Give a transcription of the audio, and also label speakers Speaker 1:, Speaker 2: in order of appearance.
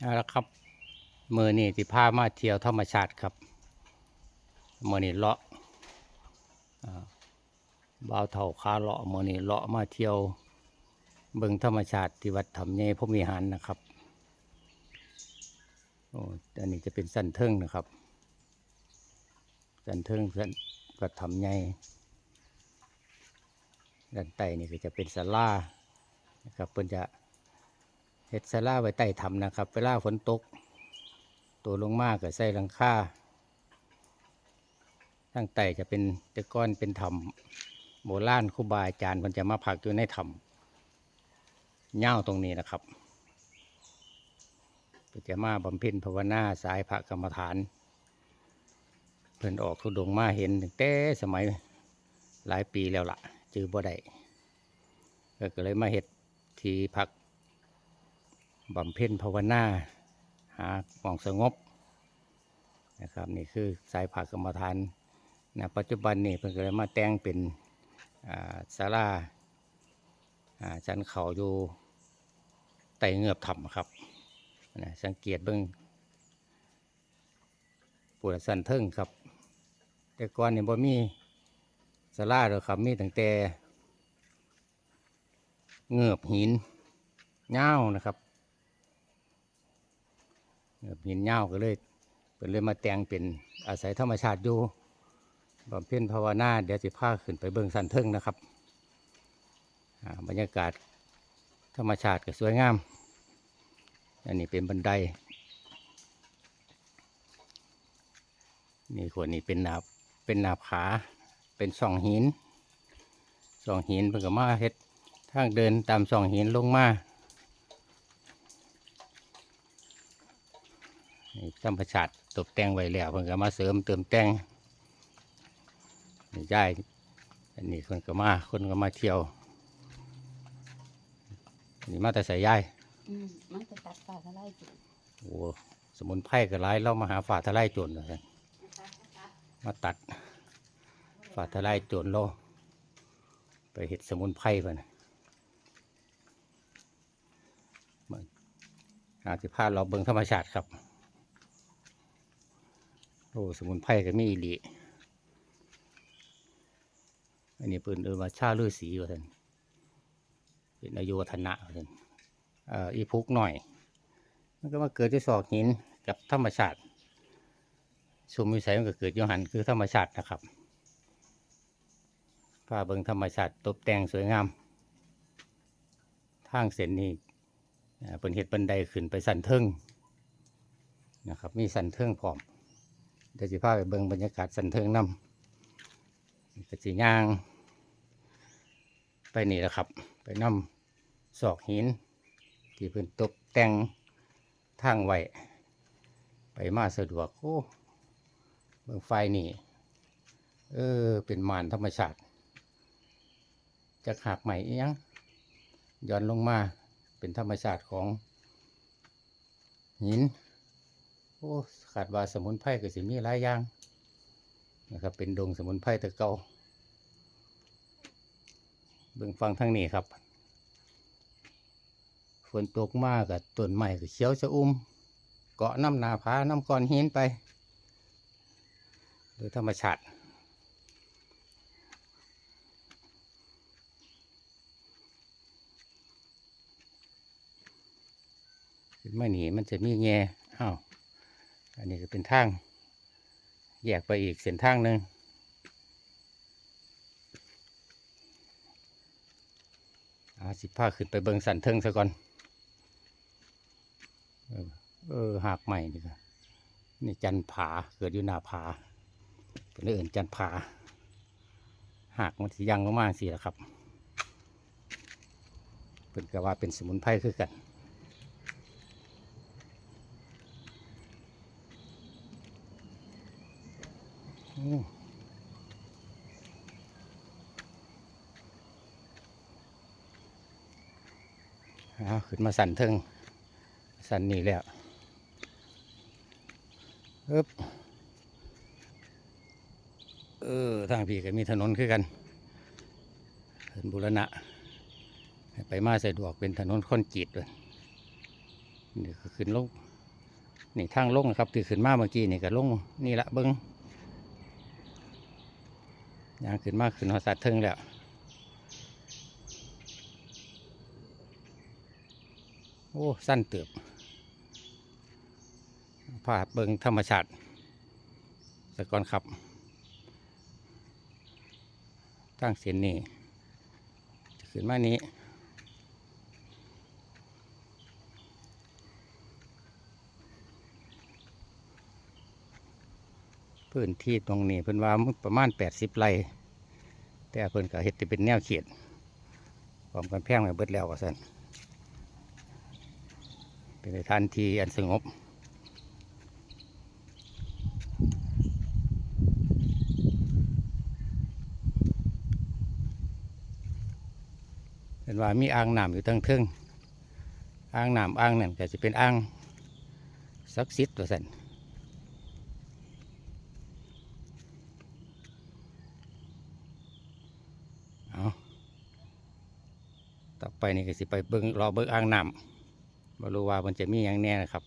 Speaker 1: เอาละครับมือนี่ที่พามาเที่ยวธรรมชาติครับมือนี่เลาะบ่าวเท่าขาเลาะมือนี่เลาะมาเที่ยวเบิ่งธรรมชาติที่วัดถ้ำใหญ่พมวิหารนะครับโอ้อันนี้จะเป็นสันเทิงนะครับสันเทิงสันวัดถ้ำใหญ่ด้านใต้นี่ก็จะเป็นศาลาครับเพิ่นจะ เฮ็ดศาลาไว้ใต้ถ้ำนะครับ เวลาฝนตก ตัวลงมากก็ใส่หลังคาทั้งใต้จะเป็นต่ก้อนเป็นถ้ำโบราณครูบาอาจารย์มันจะมาพักอยู่ในถ้ำเง่าวตรงนี้นะครับ็จะมาบำเพ็ญภาวนาสายพระกรรมฐาน เพิ่นออกทุดงมาเห็นตั้งแต่สมัยหลายปีแล้วล่ะ จือบ่ได้ก็เลยมาเฮ็ดที่พัก บำเพ็ญภาวนาหาหมองสงบนะครับนี่คือสายผักกรรมฐานนะปัจจุบันนี่เพิ่งเลยมาแต่งเป็นศาลาอ่าจันเขาอยู่ไตเงือบถ้ำครับนะสังเกตเบิ้งปวดสันเทิงครับ แต่ก่อนนี่บ่มีศาลาหรอกครับมีตั้งแต่เงือบหินเง่าวนะครับ หินเง่าก็เลยเป็นเลยมาแต่งเป็นอาศัยธรรมชาติอยู่บำเพ็ญภาวนาเดี๋ยวจะพาขึ้นไปเบิ่งสันเทิงนะครับบรรยากาศธรรมชาติก็สวยงาม อันนี้เป็นบันได นี่ขวดนี้เป็นหนาเป็นหนาผาเป็นช่องหินช่องหินเพิ่งก็มาเฮ็ดทางเดินตามช่องหินลงมา ธรรมชาติตกแต่งไว้แล้วเพิ่นก็มาเสริมเติมแต่งนี่ย้ายอันนี้คนก็มาคนก็มาเที่ยวนี่มาแต่ใส่ย้าย
Speaker 2: อืมมันจะตัดฝ่าทลายจุด
Speaker 1: โอ้สมุนไพรก็หลายเรามาหาฝ่าทลายโจรเลยมาตัดฝ่าทลายโจรเราไปเห็ดสมุนไพรไปนะมันอาจจะพาเราเบิ่งธรรมชาติครับโอ้สมุนไพรก็มีอีหลีอันนี้เปิ่นเอินว่าชาลือสีว่าท่านเป็นอายุวัฒนะว่าท่านเอ่ออีพุกหน่อย มันก็มาเกิดที่ศอกหินกับธรรมชาติชุมวิสัยมันก็เกิดยหันคือธรรมชาตินะครับผ้าเบิงธรรมชาติตกแต่งสวยงาม ทางเส้นนี้อ่าเป็นเห็ดบันไดขึ้นไปสันเทิงนะครับ มีสันเทิงพร้อม เดี๋ยวจะพาไปเบิ่งบรรยากาศสันเทิงน้ำก็สิย่าง ไปนี่แหละครับ ไปน้ำศอกหิน ที่เพิ่นตกแต่งทางไว้ไปมาสะดวกโอ้เบิ่งไฟนี่ เออ เป็นมานธรรมชาติจะหักใหม่อียังย้อนลงมาเป็นธรรมชาติของหิน โอ้ขาดว่าสมุนไพรก็สิมีหลายอย่างนะครับ เป็นดงสมุนไพรแตะเก่าเบิ่งฟังทางนี้ครับ ฝนตกมากกับต้นไม้ก็เขียวชะอุ่มเกาะน้ำนาผาน้ำก้อนหินไป โดยธรรมชาติขึ้นมาหนีมันจะมีแง่อ้าว อันนี้ก็เป็นทาง แยกไปอีกเส้นทางหนึ่งอาสิพาขึ้นไปเบิงสันเทิงซะก่อน เออหากใหม่นี่ก็นี่จันผาเกิดอยู่หน้าผาเป็นเอื่นจันผาหากมันสิยังลงมาสิละครับเป็นก็ว่าเป็นสมุนไพรคือกัน เอาขึ้นมาสั่นเทิงสั่นนี่แล้วอึบเออ ทางพี่ก็มีถนนคือกันเห็นบุรณะ ไปมาสะดวกเป็นถนนคอนกรีตเลยนี่ก็ขึ้นลงนี่ทางลงนะครับที่ขึ้นมาเมื่อกี้นี่ก็ลงนี่ละเบิ้ง ยางขึ้นมาขึ้นหอสัตว์เทิงแล้วโอ้ สั้นเติบภาพเบิงธรรมชาติสก่อนขับตั้งเสียนนี่ขึ้นมานี้ พื้นที่ตรงนี้เพิ่นว่าประมาณ80ไร่แต่เพิ่นก็เฮ็ดให้เป็นแนวเขตพร้อมกันแพงไว้เบิดแล้วว่าซั่นเป็นสถานทีอันสงบเป็นว่ามีอ่างน้ำอยู่ทั้งเทิงอ่างน้ำอ่างนั่นก็จะเป็นอ่างศักดิ์สิทธิ์ตัวสัน เอาต่อไปนี่ก็สิไปเบิ้งรอเบิ้งอ่างน้ำบรู้ว่ามันจะมีอย่างแน่นะครับ